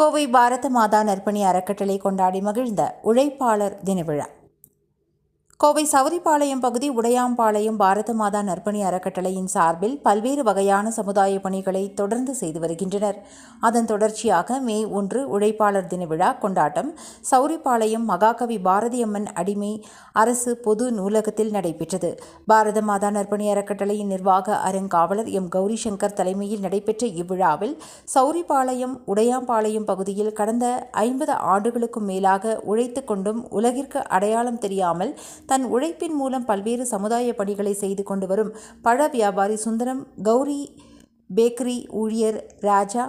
கோவை பாரத மாதா நற்பணி அறக்கட்டளை கொண்டாடி மகிழ்ந்த உழைப்பாளர் தின விழா கோவை சவுரிபாளையம் பகுதி உடையாம்பாளையம் பாரத மாதா நற்பணி அறக்கட்டளையின் சார்பில் பல்வேறு வகையான சமுதாய பணிகளை தொடர்ந்து செய்து வருகின்றனர். அதன் தொடர்ச்சியாக மே ஒன்று உழைப்பாளர் தின விழா கொண்டாட்டம் சௌரிபாளையம் மகாகவி பாரதியம்மன் அடிமை அரசு பொது நூலகத்தில் நடைபெற்றது. பாரத மாதா நற்பணி அறக்கட்டளையின் நிர்வாக அருங்காவலர் எம் கௌரி சங்கர் தலைமையில் நடைபெற்ற இவ்விழாவில் சௌரிபாளையம் உடையாம்பாளையம் பகுதியில் கடந்த ஐம்பது ஆண்டுகளுக்கும் மேலாக உழைத்து கொண்டும் உலகிற்கு அடையாளம் தெரியாமல் தன் உழைப்பின் மூலம் பல்வேறு சமுதாய பணிகளை செய்து கொண்டு வரும் பழ வியாபாரி சுந்தரம் கௌரி பேக்கரி ஊழியர் ராஜா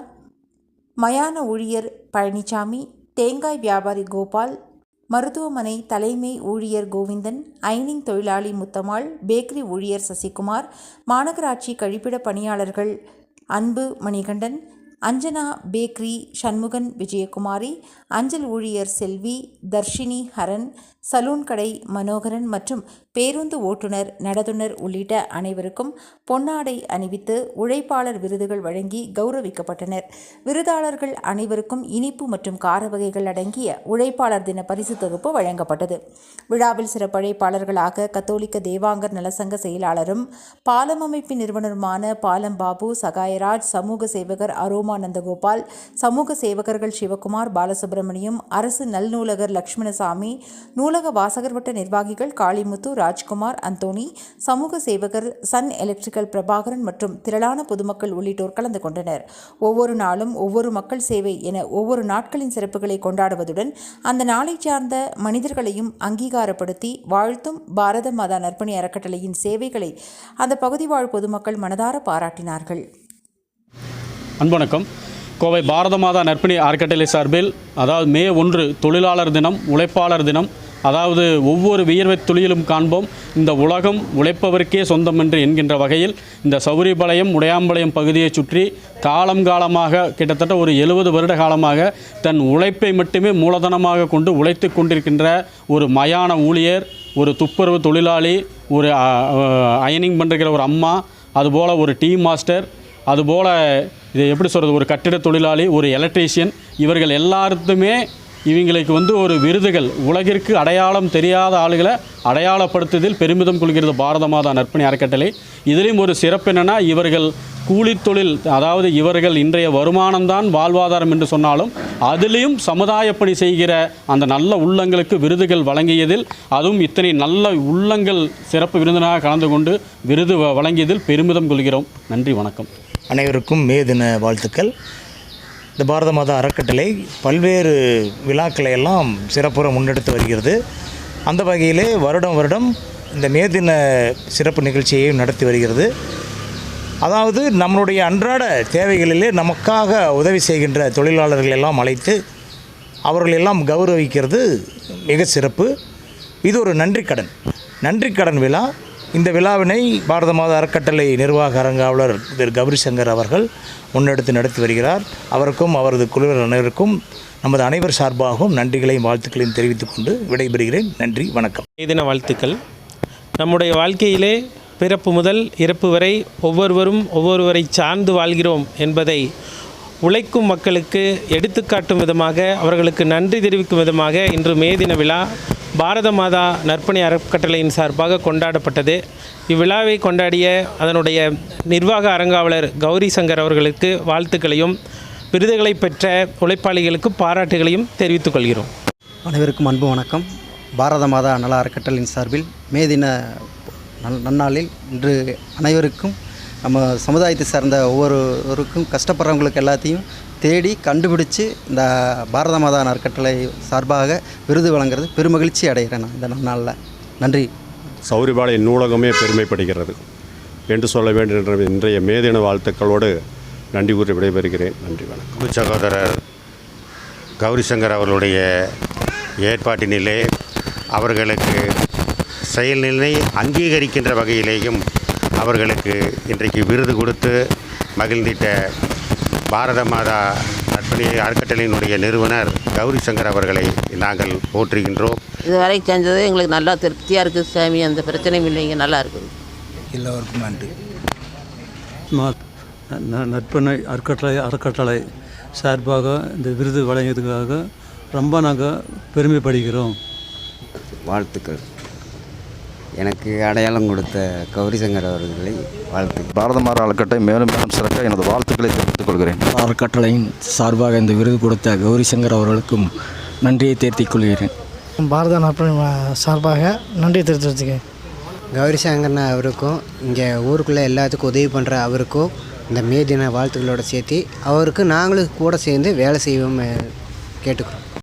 மயான ஊழியர் பழனிசாமி தேங்காய் வியாபாரி கோபால் மருத்துவமனை தலைமை ஊழியர் கோவிந்தன் ஐனிங் தொழிலாளி முத்தம்மாள் பேக்கரி ஊழியர் சசிகுமார் மாநகராட்சி கழிப்பிட பணியாளர்கள் அன்பு மணிகண்டன் அஞ்சனா பேக்கரி சண்முகன் விஜயகுமாரி அஞ்சல் ஊழியர் செல்வி தர்ஷினி ஹரன் சலூன் கடை மனோகரன் மற்றும் பேருந்து ஓட்டுநர் நடத்துனர் உள்ளிட்ட அனைவருக்கும் பொன்னாடை அணிவித்து உழைப்பாளர் விருதுகள் வழங்கி கௌரவிக்கப்பட்டனர். விருதாளர்கள் அனைவருக்கும் இனிப்பு மற்றும் கார வகைகள் அடங்கிய உழைப்பாளர் தின பரிசு தொகுப்பு வழங்கப்பட்டது. விழாவில் சிறப்புழைப்பாளர்களாக கத்தோலிக்க தேவாங்கர் நலசங்க செயலாளரும் பாலம் அமைப்பின் நிறுவனருமான பாலம் பாபு சகாயராஜ் சமூக சேவகர் அரோமா நந்தகோபால் சமூக சேவகர்கள் சிவகுமார் பாலசுப்ரமணியம் அரசு நல்நூலகர் லட்சுமணசாமி நூலக வாசகர் வட்ட நிர்வாகிகள் காளிமுத்து ராஜ்குமார் அந்தோணி சமூக சேவகர் சன் எலக்ட்ரிக்கல் பிரபாகரன் மற்றும் திரளான பொதுமக்கள் உள்ளிட்டோர் கலந்து கொண்டனர். ஒவ்வொரு நாளும் ஒவ்வொரு மக்கள் சேவை என ஒவ்வொரு நாட்களின் சிறப்புகளை கொண்டாடுவதுடன் அந்த நாளை சார்ந்த மனிதர்களையும் அங்கீகாரப்படுத்தி வாழ்த்தும் பாரத மாதா நற்பணி அறக்கட்டளையின் சேவைகளை அந்த பகுதி வாழ் பொதுமக்கள் மனதார பாராட்டினார்கள். அன்பணக்கம் கோவை பாரத மாதா நற்பணி அறக்கட்டளை சார்பில் அதாவது மே ஒன்று தொழிலாளர் தினம் உழைப்பாளர் தினம் அதாவது ஒவ்வொரு வியர்வை துளியிலும் காண்போம் இந்த உலகம் உழைப்பவருக்கே சொந்தம் என்று என்கின்ற வகையில் இந்த சௌரிபாளையம் உடையாம்பாளையம் பகுதியைச் சுற்றி காலம் காலமாக கிட்டத்தட்ட ஒரு எழுபது வருட காலமாக தன் உழைப்பை மட்டுமே மூலதனமாக கொண்டு உழைத்து கொண்டிருக்கின்ற ஒரு மயான ஊழியர் ஒரு துப்புரவு தொழிலாளி ஒரு அயனிங் பண்ணுற ஒரு அம்மா அதுபோல் ஒரு டீ மாஸ்டர் அதுபோல் இது எப்படி சொல்கிறது ஒரு கட்டிட தொழிலாளி ஒரு எலக்ட்ரீஷியன் இவர்கள் எல்லாருக்குமே இவங்களுக்கு வந்து ஒரு விருதுகள். உலகிற்கு அடையாளம் தெரியாத ஆளுகளை அடையாளப்படுத்துவதில் பெருமிதம் கொள்கிறது பாரத மாதா நற்பணி அறக்கட்டளை. இதிலையும் ஒரு சிறப்பு என்னென்னா இவர்கள் கூலித்தொழில் அதாவது இவர்கள் இன்றைய வருமானம்தான் வாழ்வாதாரம் என்று சொன்னாலும் அதிலையும் சமுதாய பணி செய்கிற அந்த நல்ல உள்ளங்களுக்கு விருதுகள் வழங்கியதில் அதுவும் இத்தனை நல்ல உள்ளங்கள் சிறப்பு விருந்தினராக கலந்து கொண்டு விருது வ- வழங்கியதில் பெருமிதம் கொள்கிறோம். நன்றி வணக்கம். அனைவருக்கும் மே தின வாழ்த்துக்கள். இந்த பாரத மாதா அறக்கட்டளை பல்வேறு விழாக்களை எல்லாம் சிறப்புற முன்னெடுத்து வருகிறது. அந்த வகையிலே வருடம் வருடம் இந்த மே தின சிறப்பு நிகழ்ச்சியையும் நடத்தி வருகிறது. அதாவது நம்மளுடைய அன்றாட தேவைகளிலே நமக்காக உதவி செய்கின்ற தொழிலாளர்கள் எல்லாம் அழைத்து அவர்கள் எல்லாம் கௌரவிக்கிறது மிக சிறப்பு. இது ஒரு நன்றி கடன் நன்றி கடன் விழா. இந்த விழாவினை பாரத மாத அறக்கட்டளை நிர்வாக அரங்காவலர் திரு கௌரி சங்கர் அவர்கள் முன்னெடுத்து நடத்தி வருகிறார். அவருக்கும் அவரது குழுவினர் அனைவருக்கும் நமது அனைவர் சார்பாகவும் நன்றிகளையும் வாழ்த்துக்களையும் தெரிவித்துக் கொண்டு விடைபெறுகிறேன். நன்றி வணக்கம். தின வாழ்த்துக்கள். நம்முடைய வாழ்க்கையிலே பிறப்பு முதல் இறப்பு வரை ஒவ்வொருவரும் ஒவ்வொருவரை சார்ந்து வாழ்கிறோம் என்பதை உழைக்கும் மக்களுக்கு எடுத்துக்காட்டும் விதமாக அவர்களுக்கு நன்றி தெரிவிக்கும் விதமாக இன்று மே தின விழா பாரத மாதா நற்பணி அறக்கட்டளையின் சார்பாக கொண்டாடப்பட்டது. இவ்விழாவை கொண்டாடிய அதனுடைய நிர்வாக அரங்காவலர் கௌரி சங்கர் அவர்களுக்கு வாழ்த்துக்களையும் விருதுகளை பெற்ற உழைப்பாளிகளுக்கு பாராட்டுகளையும் தெரிவித்துக் கொள்கிறோம். அனைவருக்கும் அன்பு வணக்கம். பாரத மாதா நல அறக்கட்டளையின் சார்பில் மே தின நல் நன்னாளில் இன்று அனைவருக்கும் நம்ம சமுதாயத்தை சார்ந்த ஒவ்வொருவருக்கும் கஷ்டப்படுறவங்களுக்கு எல்லாத்தையும் தேடி கண்டுபிடிச்சு இந்த பாரத மாதா அறக்கட்டளை சார்பாக விருது வழங்குறது பெருமகிழ்ச்சி அடைகிறேன் நான் இந்த நன்னாளில். நன்றி. சௌரிபாளைய நூலகமே பெருமைப்படுகிறது. என்று சொல்ல வேண்டும் என்ற இன்றைய மேதின வாழ்த்துக்களோடு நன்றி கூறி விடைபெறுகிறேன். நன்றி வணக்கம். சகோதரர் கௌரி சங்கர் அவர்களுடைய ஏற்பாட்டினிலே அவர்களுக்கு செயல்நிலை அங்கீகரிக்கின்ற வகையிலேயும் அவர்களுக்கு இன்றைக்கு விருது கொடுத்து மகிழ்ந்திட்ட பாரத மாதா நற்பணி அறக்கட்டளையினுடைய நிறுவனர் கௌரி சங்கர் அவர்களை நாங்கள் போற்றுகின்றோம். இதுவரை செஞ்சது எங்களுக்கு நல்லா திருப்தியாக இருக்குது சாமி. அந்த பிரச்சனையும் இல்லைங்க நல்லா இருக்குது. எல்லோருக்கும் நன்றி. நற்பணி அறக்கட்டளை அறக்கட்டளை சார்பாக இந்த விருது வழங்கியதுக்காக ரொம்ப நாங்கள் பெருமைப்படுகிறோம். வாழ்த்துக்கள். எனக்கு அடையாளம் கொடுத்த கௌரி சங்கர் அவர்களை வாழ்த்து. பாரத மாதா அறக்கட்டளை மேலும் மேலும் சிறக்க எனது வாழ்த்துக்களை தெரிவித்துக் கொள்கிறேன். அறக்கட்டளையின் சார்பாக இந்த விருது கொடுத்த கௌரி சங்கர் அவர்களுக்கும் நன்றியை தேர்த்திக் கொள்கிறேன். பாரத நற்பணி சார்பாக நன்றி தெரிவித்துக்கிறேன் கௌரி சங்கர்னா அவருக்கும் இங்கே ஊருக்குள்ளே எல்லாத்துக்கும் உதவி பண்ணுற அவருக்கும் இந்த மே தின வாழ்த்துக்களோட சேர்த்து அவருக்கு நாங்களும் கூட சேர்ந்து வேலை செய்வோம் கேட்டுக்கிறோம்.